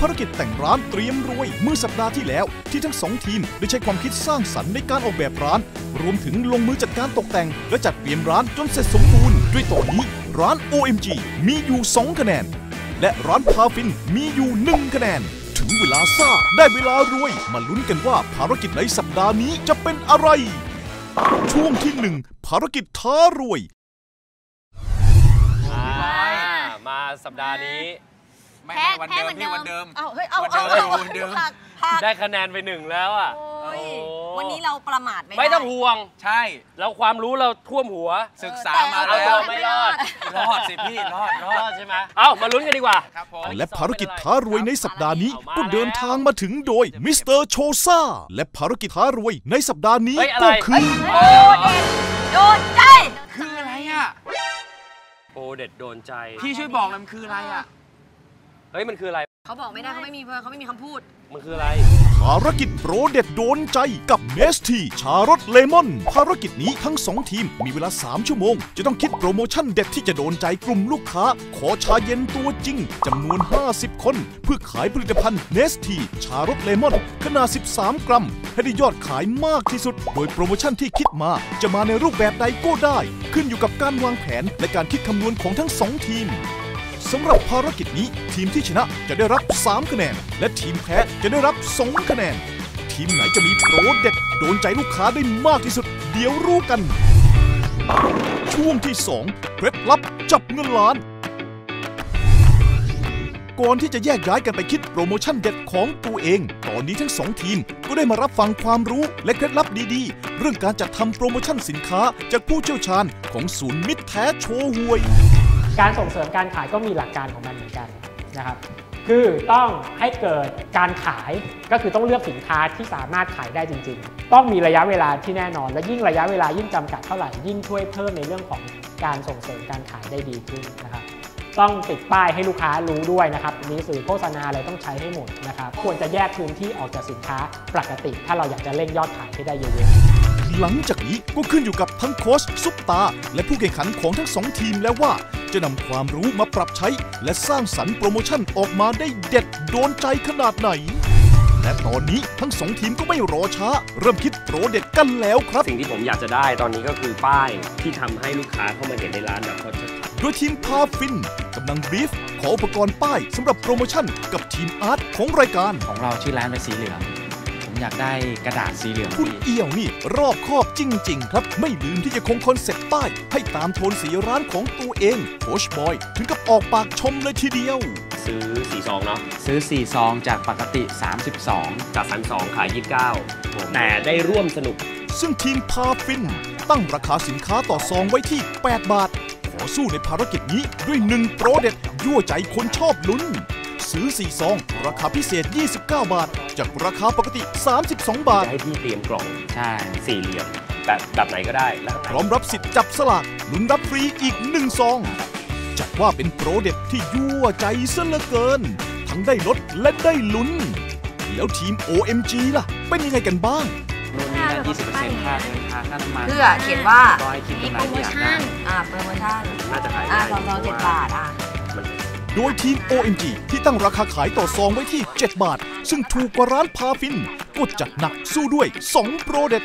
ภารกิจแต่งร้านเตรียมรวย เมื่อสัปดาห์ที่แล้ว ที่ทั้งสองทีมได้ใช้ความคิดสร้างสรรค์ในการออกแบบร้าน รวมถึงลงมือจัดการตกแต่ง และจัดเตรียมร้านจนเสร็จสมบูรณ์ด้วยตอนนี้ร้าน OMG มีอยู่ 2 คะแนน และร้านพาฟินมีอยู่ 1 คะแนน ถึงเวลาซ่าได้เวลารวย มาลุ้นกันว่าภารกิจในสัปดาห์นี้จะเป็นอะไร ช่วงที่หนึ่งภารกิจท้ารวย อ่ามาสัปดาห์นี้ ไม่แพ้ไม่วันแพ้เดิเหมมือนพี่เดิวันมเดิมเอาเฮ้ยเอาวันเอาเดิมเอาวันเดิมหักหักได้คะแนนไปหนึ่งแล้วอะโอ้ยโอ้วันนี้เราประมาทไม่ได้ ไม่ต้องห่วง ใช่เราความรู้เราท่วมหัว ศึกษาแต่มาเอาแล้ตัววไม่รอด รอดสิพี่รอดรรออดดใช่ไหมเอ้ามาลุ้นกันดีกว่า ครับผม และภารกิจท้ารวยในสัปดาห์นี้เอามาก็เดินทางมาถึงโดยมิสเตอร์โชซ่าและภารกิจท้ารวยในสัปดาห์นี้เฮ้ยอะไร ก็คือ โอ้เด็ดโดนใจ คืออะไรอะ โอเด็ดโดนใจ พี่ช่วยบอกหน่อยมันคืออะไรอะเฮ้ยมันคืออะไร เขาบอกไม่ได้เขาไม่มีเขาไม่มีคำพูด มันคืออะไร ภารกิจโปรเด็ดโดนใจกับเนสทีชารสเลมอน ภารกิจนี้ทั้ง 2 ทีมมีเวลา 3 ชั่วโมง จะต้องคิดโปรโมชั่นเด็ดที่จะโดนใจกลุ่มลูกค้า ขอชาเย็นตัวจริงจำนวน 50 คน เพื่อขายผลิตภัณฑ์เนสทีชารสเลมอน ขนาด 13 กรัม ให้ได้ยอดขายมากที่สุด โดยโปรโมชั่นที่คิดมาจะมาในรูปแบบใดก็ได้ ขึ้นอยู่กับการวางแผนและการคิดคำนวณของทั้งสองทีมสำหรับภารกิจนี้ทีมที่ชนะจะได้รับ 3 คะแนน และทีมแพ้จะได้รับ 2 คะแนน ทีมไหนจะมีโปรเด็ดโดนใจลูกค้าได้มากที่สุด เดี๋ยวรู้กัน ช่วงที่2เคล็ดลับจับเงินล้าน ก่อนที่จะแยกย้ายกันไปคิดโปรโมชั่นเด็ดของตัวเอง ตอนนี้ทั้งสองทีมก็ได้มารับฟังความรู้และเคล็ดลับดีๆ เรื่องการจัดทำโปรโมชั่นสินค้าจากผู้เชี่ยวชาญของศูนย์มิตรแท้โชห่วย การส่งเสริมการขายก็มีหลักการของมันเหมือนกันนะครับคือต้องให้เกิดการขายก็คือต้องเลือกสินค้าที่สามารถขายได้จริง ๆ ต้องมีระยะเวลาที่แน่นอน และยิ่งระยะเวลายิ่งจำกัดเท่าไหร่ยิ่งช่วยเพิ่มในเรื่องของการส่งเสริมการขายได้ดีขึ้นนะครับต้องติดป้ายให้ลูกค้ารู้ด้วยนะครับมีสื่อโฆษณาอะไรต้องใช้ให้หมดนะครับ ควรจะแยกพื้นที่ออกจากสินค้าปกติ ถ้าเราอยากจะเร่งยอดขายให้ได้เยอะๆ หลังจากนี้ก็ขึ้นอยู่กับทั้งโค้ชซุปตา และผู้แข่งขันของทั้งสองทีมแล้วว่า จะนำความรู้มาปรับใช้ และสร้างสรรค์โปรโมชั่นออกมาได้เด็ดโดนใจขนาดไหน และตอนนี้ทั้งสองทีมก็ไม่รอช้า เริ่มคิดโปรเด็ดกันแล้วครับ สิ่งที่ผมอยากจะได้ตอนนี้ก็คือป้ายที่ทำให้ลูกค้าเข้ามาเห็นในร้านแบบเขาชัดโดยทีมพาฟินกำลังบรีฟขออุปกรณ์ป้ายสำหรับโปรโมชั่นกับทีมอาร์ตของรายการ ของเราชื่อร้านเป็นสีเหลืองผม อยากได้กระดาษสีเหลืองคุณพี่เอี่ยวนี่ รอบคอบจริง ๆ ครับ ไม่ลืมที่จะคงคอนเซ็ปต์ป้าย ให้ตามโทนสีร้านของตัวเองโคชบอย ถึงกับออกปากชมเลยทีเดียวๆซื้อสีซองเนาะซื้อ4ซองจากปกติ 32 จากสันสองขายยี่สิบเก้าแต่ได้ร่วมสนุก ซึ่งทีมพาฟิน ตั้งราคาสินค้าต่อซองไว้ที่ 8 บาท ขอสู้ในภารกิจนี้ด้วย1โปรเด็ดยั่วใจคนชอบลุ้น ซื้อ 4 ซอง ราคาพิเศษ 29 บาท จากราคาปกติ 32 บาท จะให้พี่เตรียมกล่องใช่สี่เหลี่ยมแบบแบบไหนก็ได้แล้วพร้อมรับสิทธิ์จับสลากลุ้นรับฟรีอีกหนึ่งซองจัดว่าเป็นโปรเด็ดที่ยั่วใจซะเหลือเกิน ทั้งได้ลดและได้ลุ้น แล้วทีม OMG ล่ะ เป็นยังไงกันบ้าง นู่นนี่นั่น20%ค่าเงินค่าค่าน้ำมันเพื่อเขียนว่าร้อยคิดมีกำไรโปรโมที่อยากได้ชั่น อ่าโปรโมชั่นน่าจะขายอ่าได้สองร้อยเจ็ดบาทอะ มัน โดยทีม OMG ที่ตั้งราคาขายต่อซองไว้ที่ 7 บาท ซึ่งถูกกว่าร้านพาฟิน ก็จัดหนักสู้ด้วย 2 โปรเด็ด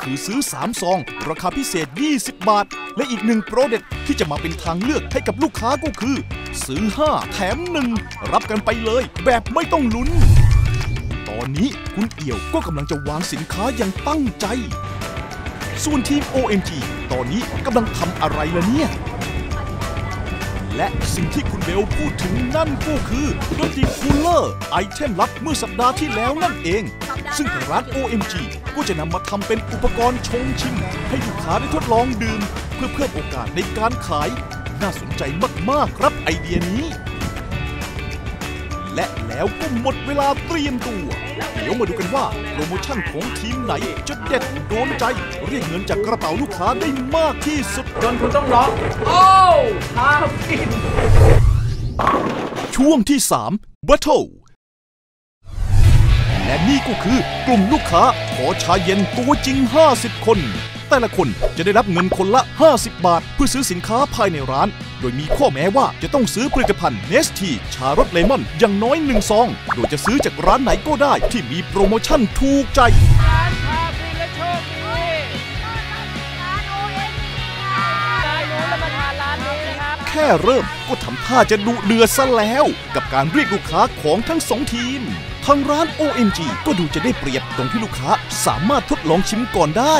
คือซื้อ 3 ซอง ราคาพิเศษ 20 บาท และอีก 1 โปรเด็ดที่จะมาเป็นทางเลือกให้กับลูกค้าก็คือ ซื้อ 5 แถม 1 รับกันไปเลยแบบไม่ต้องลุ้น ตอนนี้คุณเอี่ยวก็กำลังจะวางสินค้าอย่างตั้งใจ ส่วนทีม OMG ตอนนี้กำลังทำอะไรล่ะเนี่ย และสิ่งที่คุณเบลพูดถึงนั่นก็คือดนตรีคูลเลอร์ ไอเทมลับเมื่อสัปดาห์ที่แล้วนั่นเอง ซึ่งทางร้าน OMG ก็จะนำมาทำเป็นอุปกรณ์ชงชิม ให้ลูกค้าได้ทดลองดื่ม เพื่อเพิ่มโอกาสในการขาย น่าสนใจมาก ๆ ครับไอเดียนี้ และแล้วก็หมดเวลาเตรียมตัว เดี๋ยวมาดูกันว่าโปรโมชั่นของทีมไหน จะเด็ดโดนใจ เรียกเงินจากกระเป๋าลูกค้าได้มากที่สุด จนคุณต้องร้องโอ้พาฟิน ช่วงที่ 3 Battle และนี่ก็คือกลุ่มลูกค้าขอชาเย็นตัวจริง 50 คน แต่ละคนจะได้รับเงินคนละ 50 บาท เพื่อซื้อสินค้าภายในร้าน โดยมีข้อแม้ว่าจะต้องซื้อผลิตภัณฑ์เนสทีชารสเลมอนอย่างน้อย1ซอง โดยจะซื้อจากร้านไหนก็ได้ที่มีโปรโมชั่นถูกใจแค่เริ่มก็ทำท่าจะดุเดือดซะแล้ว กับการเรียกลูกค้าของทั้งสองทีม ทางร้าน OMG ก็ดูจะได้เปรียบตรงที่ลูกค้าสามารถทดลองชิมก่อนได้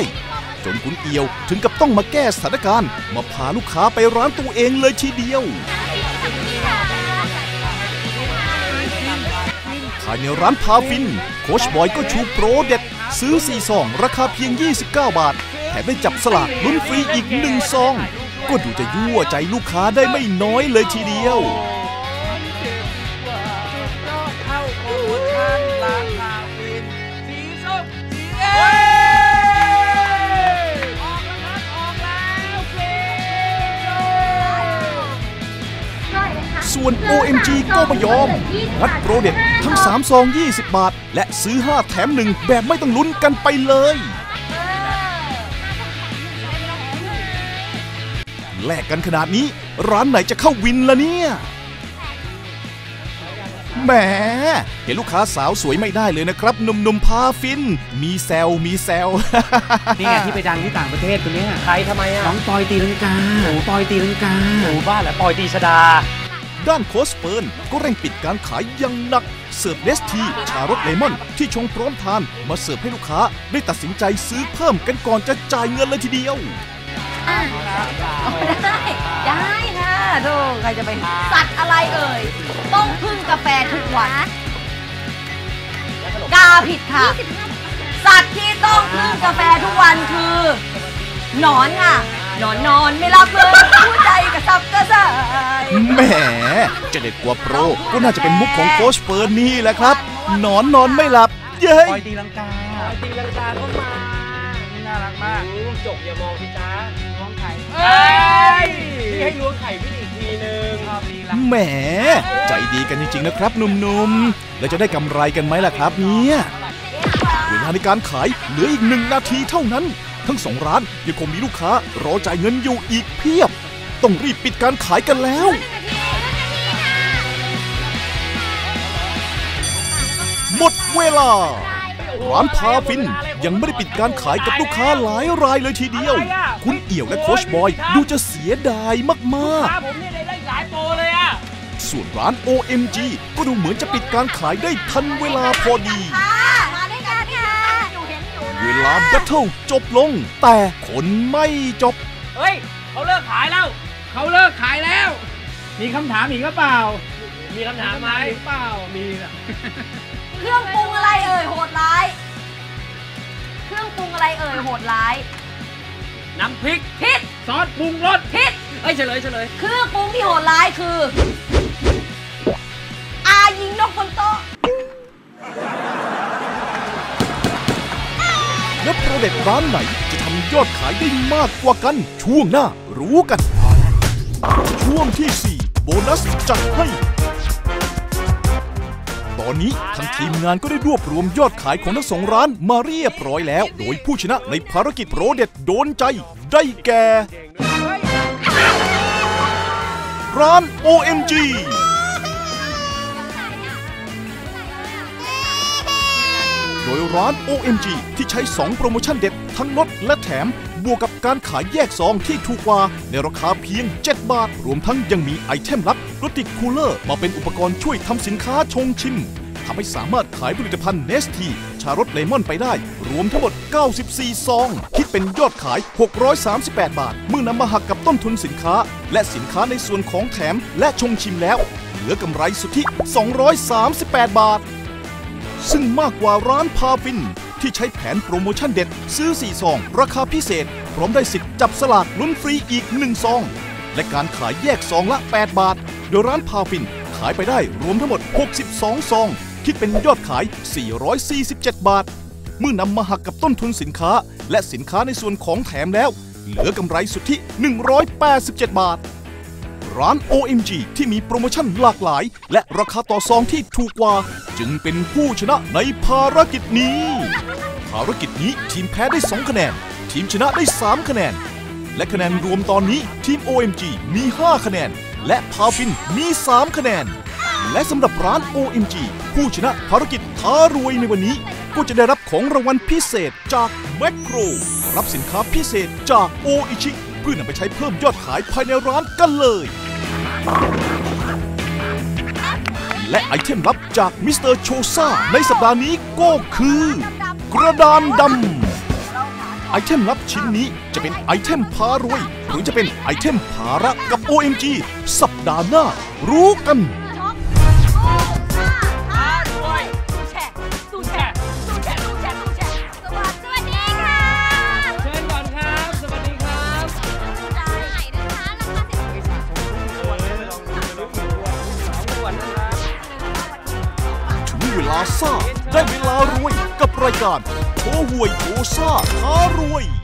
จนคุณเอียวถึงกับต้องมาแก้สถานการณ์ มาพาลูกค้าไปร้านตัวเองเลยทีเดียว ภายในร้านพาฟิน โคชบอยก็ชูโปรเด็ด ซื้อ4ซองราคาเพียง 29 บาท แถมได้จับสลากลุ้นฟรีอีก1ซอง ก็ดูจะยั่วใจลูกค้าได้ไม่น้อยเลยทีเดียว ส่วน OMG ก็ไม่ยอมงัดโปรเด็ดทั้ง3ซอง 20 บาท และซื้อ 5 แถม1แบบไม่ต้องลุ้นกันไปเลยแลกกันขนาดนี้ ร้านไหนจะเข้าวินละเนี่ยแหมเห็นลูกค้าสาวสวยไม่ได้เลยนะครับหนุ่มๆพาฟิน มีแซวมีแซวนี่ไงที่ไปดังที่ต่างประเทศคนเนี้ยใครทำไมอะน้องปอยตีลังกาโอ้ปอยตีลังกาหนูบ้านแหละปอยตีชดา ด้านโค้ชเฟิร์นก็เร่งปิดการขายอย่างหนัก เสิร์ฟเนสที ชารสเลมอน ที่ชงพร้อมทาน มาเสิร์ฟให้ลูกค้าได้ตัดสินใจซื้อเพิ่มกันก่อนจะจ่ายเงินเลยทีเดียวได้ ได้ค่ะดูใครจะไปสัตว์อะไรเอ่ย ต้องพึ่งกาแฟทุกวันกาผิดค่ะ สัตว์ที่ต้องพึ่งกาแฟทุกวันคือ หนอนค่ะห นอนนอนไม่รับเลยหัวใจกระสับกระส่ายแหมจะเด็ดกว่าโปร ก็น่าจะเป็นมุกของโค้ชเฟิร์นนี่แหละครับ นอนนอนไม่หลับ เย้ยปอยตีลังกาตีลังกาก็มาน่ารักมากจบอย่ามองพี่จ้าล้วงไข่เอ้ยพี่ให้ล้วงไข่พี่อีกทีนึงชอบดีละแหมใจดีกันจริงๆนะครับหนุ่มๆ แล้วจะได้กำไรกันไหมล่ะครับเนี่ยเวลาในการขายเหลืออีกหนึ่งนาทีเท่านั้น ทั้งสองร้านยังคงมีลูกค้ารอจ่ายเงินอยู่อีกเพียบ ต้องรีบปิดการขายกันแล้ว หมดเวลา ร้านพาฟินยังไม่ได้ปิดการขายกับลูกค้าหลายรายเลยทีเดียว คุณเอี่ยวและโคชบอยดูจะเสียดายมากถ้าผมเนี่ยได้หลายโปรเลยอะๆส่วนร้าน OMG ก็ดูเหมือนจะปิดการขายได้ทันเวลาพอดี ลาแบทเทิลจบลง แต่คนไม่จบ เฮ้ย เขาเลิกขายแล้ว เขาเลิกขายแล้ว มีคำถามอีกหรือเปล่า มีคำถามไหมหรือเปล่า มีนะเครื่องปรุงอะไรเอ่ยโหดร้าย เครื่องปรุงอะไรเอ่ยโหดร้าย น้ำพริกพิษซอสปรุงรสพิษเอ้ยเฉลยเฉลยเครื่องปรุงที่โหดร้ายคือ อายิงนกบนโต๊ะ และโปรเด็ดร้านไหนจะทำยอดขายได้มากกว่ากัน ช่วงหน้ารู้กัน ช่วงที่ 4 โบนัสจัดให้ ตอนนี้ทางทีมงานก็ได้รวบรวมยอดขายของทั้งสองร้านมาเรียบร้อยแล้ว โดยผู้ชนะในภารกิจโปรเด็ดโดนใจได้แก่ ร้าน OMG โดยร้าน OMG ที่ใช้ 2 โปรโมชั่นเด็ดทั้งลดและแถม บวกกับการขายแยกซองที่ถูกกว่า ในราคาเพียง 7 บาท รวมทั้งยังมีไอเทมลับรติกคูลเลอร์มาเป็นอุปกรณ์ช่วยทำสินค้าชงชิมทำให้สามารถขายผลิตภัณฑ์เนสทีชารสเลมอนไปได้ รวมทั้งหมด 94 ซอง คิดเป็นยอดขาย 638 บาท เมื่อนำมาหักกับต้นทุนสินค้า และสินค้าในส่วนของแถมและชงชิมแล้ว เหลือกำไรสุทธิ 238 บาท ซึ่งมากกว่าร้านพาฟิน ที่ใช้แผนโปรโมชั่นเด็ด ซื้อ 4 ซอง ราคาพิเศษ พร้อมได้สิทธิ์จับสลากลุ้นฟรีอีก 1 ซอง และการขายแยกซองละ 8 บาท โดยร้านพาฟินขายไปได้รวมทั้งหมด 62 ซอง คิดเป็นยอดขาย 447 บาท เมื่อนำมาหักกับต้นทุนสินค้า และสินค้าในส่วนของแถมแล้ว เหลือกำไรสุทธิ 187 บาท ร้าน OMG ที่มีโปรโมชั่นหลากหลาย และราคาต่อซองที่ถูกกว่า จึงเป็นผู้ชนะในภารกิจนี้ ภารกิจนี้ทีมแพ้ได้ 2 คะแนน ทีมชนะได้ 3 คะแนน และคะแนนรวมตอนนี้ทีม OMG มี 5 คะแนน และพาฟินมี 3 คะแนน และสำหรับร้าน OMG ผู้ชนะภารกิจท้ารวยในวันนี้ ก็จะได้รับของรางวัลพิเศษจากแมคโครรับสินค้าพิเศษจากโออิชิเพื่อนำไปใช้เพิ่มยอดขายภายในร้านกันเลย และไอเทมลับจากมิสเตอร์โชซ่าในสัปดาห์นี้ก็คือ กระดานดำไอเทมลับชิ้นนี้จะเป็นไอเทมพารวย หรือจะเป็นไอเทมภาระกับ OMG สัปดาห์หน้า รู้กัน กายการโชว์หวยโชว์ซ่าท้ารวย